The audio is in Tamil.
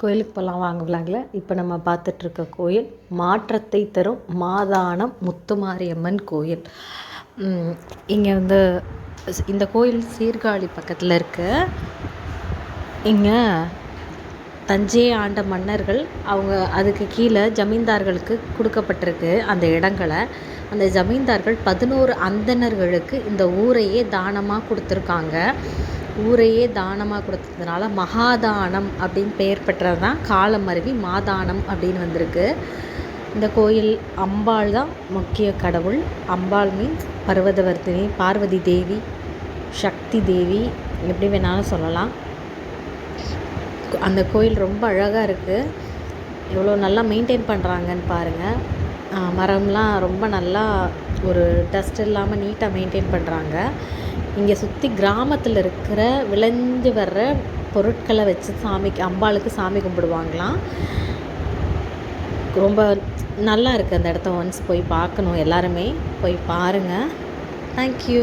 கோயிலுக்கு போகலாம் வாங்க இப்போ நம்ம பார்த்துட்ருக்க கோயில் மாற்றத்தை தரும் மாதானம் முத்துமாரியம்மன் கோயில். இங்கே வந்து இந்த கோயில் சீர்காழி பக்கத்தில் இருக்கு. இங்கே தஞ்சையை ஆண்ட மன்னர்கள் அவங்க அதுக்கு கீழே ஜமீன்தார்களுக்கு கொடுக்கப்பட்டிருக்கு அந்த இடங்களை. அந்த ஜமீன்தார்கள் பதினோரு அந்தணர்களுக்கு இந்த ஊரையே தானமாக கொடுத்துருக்காங்க. ஊரையே தானமாக கொடுத்ததுனால மகாதானம் அப்படின்னு பெயர் பெற்றது தான் காலமருவி மாதானம் அப்படின்னு வந்திருக்கு. இந்த கோயில் அம்பாள் தான் முக்கிய கடவுள். அம்பாள் மீன்ஸ் பர்வதவர்த்தினி பார்வதி தேவி சக்தி தேவி எப்படி வேணாலும் சொல்லலாம். அந்த கோயில் ரொம்ப அழகாக இருக்குது எவ்வளோ நல்லா மெயின்டைன் பண்ணுறாங்கன்னு பாருங்கள் மரம்லாம் ரொம்ப நல்லா ஒரு டஸ்ட் இல்லாமல் நீட்டாக மெயின்டைன் பண்ணுறாங்க இங்கே சுற்றி கிராமத்தில் இருக்கிற விளைஞ்சு வர்ற பொருட்களை வச்சு சாமிக்கு அம்பாளுக்கு சாமி கும்பிடுவாங்களாம். ரொம்ப நல்லா இருக்குது அந்த இடத்த ஒன்ஸ் போய் பார்க்கணும் எல்லாருமே. போய் பாருங்கள் தேங்க்யூ